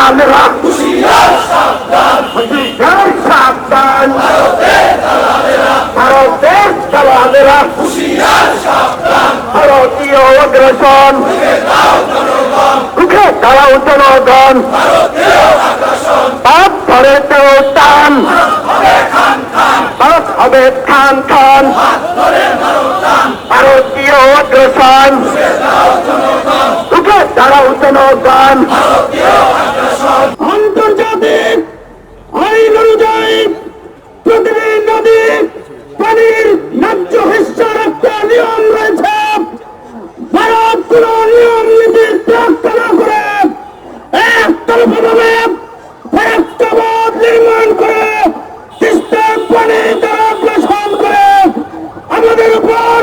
দালালেরা হুঁশিয়ার সাবধান। ভারতের দালালেরা ভারতীয় অগ্রসন। রুখে দাঁড়াও জনগণ। পাপ ধরে দেও টান। পাপ হবে খান খান। ভারতীয় অগ্রসন। দাঁড়াও জনগণ। আন্তর্জাতিক আইন অনুযায়ী প্রতিটি নদী, পানির ন্যায্য একটা নিয়ম রয়েছে। ভারত কোন নিয়ম নীতির ব্যাখ্যা না করে একতরফাভাবে নির্মাণ করে করে আমাদের উপর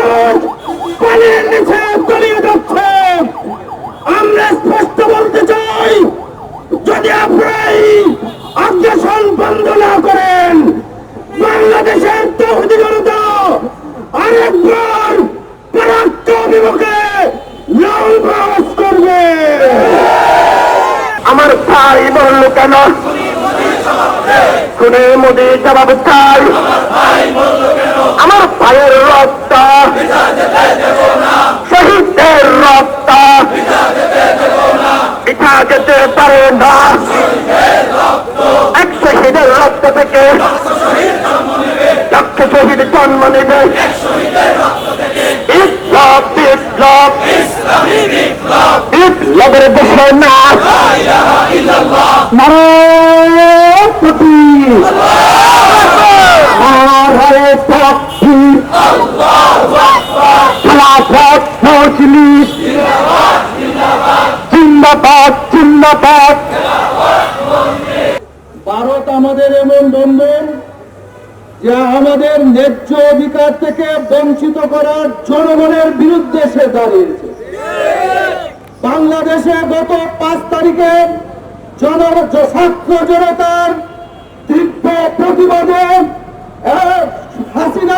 মানুষ পানির নিচে তলিয়ে যাচ্ছে। আমরা স্পষ্ট বলতে চাই যদি আপনারা এই আগ্রাসন বন্ধ না করেন বাংলাদেশের তৌহিদি জনতা আরেকবার পরাক্ত বিমুখে করবে। আমার ভাই বলল কেন? শুনে মোদি জবাব চাই। না এক শহীদের রক্ত থেকে লক্ষ শহীদ জন্ম নেবে। বিপ্লব বিপ্লব। বিপ্লবের দেশে না। নারী নারায় পক্ষী খেলাফত, মজলিস। জিন্দাবাদ জিন্দাবাদ ভারত আমাদের এমন বন্ধু যা আমাদের ন্যায্য অধিকার থেকে বঞ্চিত করার জনগণের বিরুদ্ধে সে দাঁড়িয়েছে। বাংলাদেশে গত পাঁচ তারিখে জন ছাত্র জনতার তীব্র প্রতিবাদে হাসিনা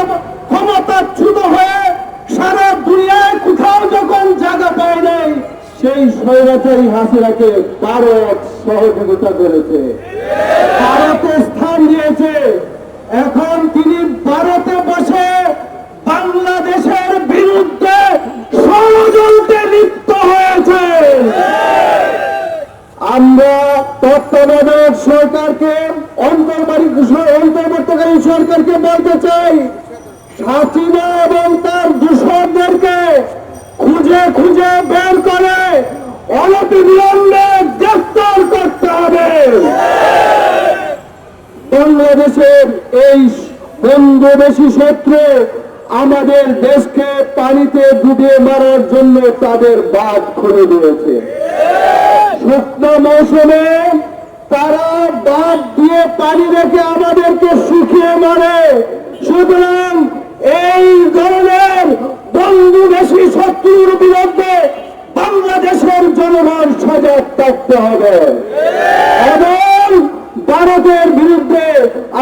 স্বৈরাচারী হাসিনাকে ভারত সহযোগিতা করেছে। ভারতে স্থান দিয়েছে। এখন তিনি ভারতে বসে বাংলাদেশের বিরুদ্ধে ষড়যন্ত্রে লিপ্ত হয়েছে আমরা তত্ত্বাবধায়ক সরকারকে অন্তর্বাড়ি অন্তর্বর্তীকালীন সরকারকে বলতে চাই হাসিনা এবং তার দূষণদেরকে খুঁজে খুঁজে বের করে অনতিবিলম্বে গ্রেফতার করতে হবে। বাংলাদেশের এই বন্ধুদেশী শত্রু আমাদের দেশকে পানিতে ডুবিয়ে মারার জন্য তাদের বাদ খুলে দিয়েছে। শুকনো মৌসুমে তারা বাদ দিয়ে পানি রেখে থাকতে হবে। এবং ভারতের বিরুদ্ধে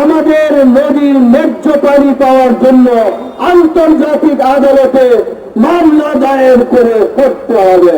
আমাদের নদীর ন্যায্য পানি পাওয়ার জন্য আন্তর্জাতিক আদালতে মামলা দায়ের করে করতে হবে।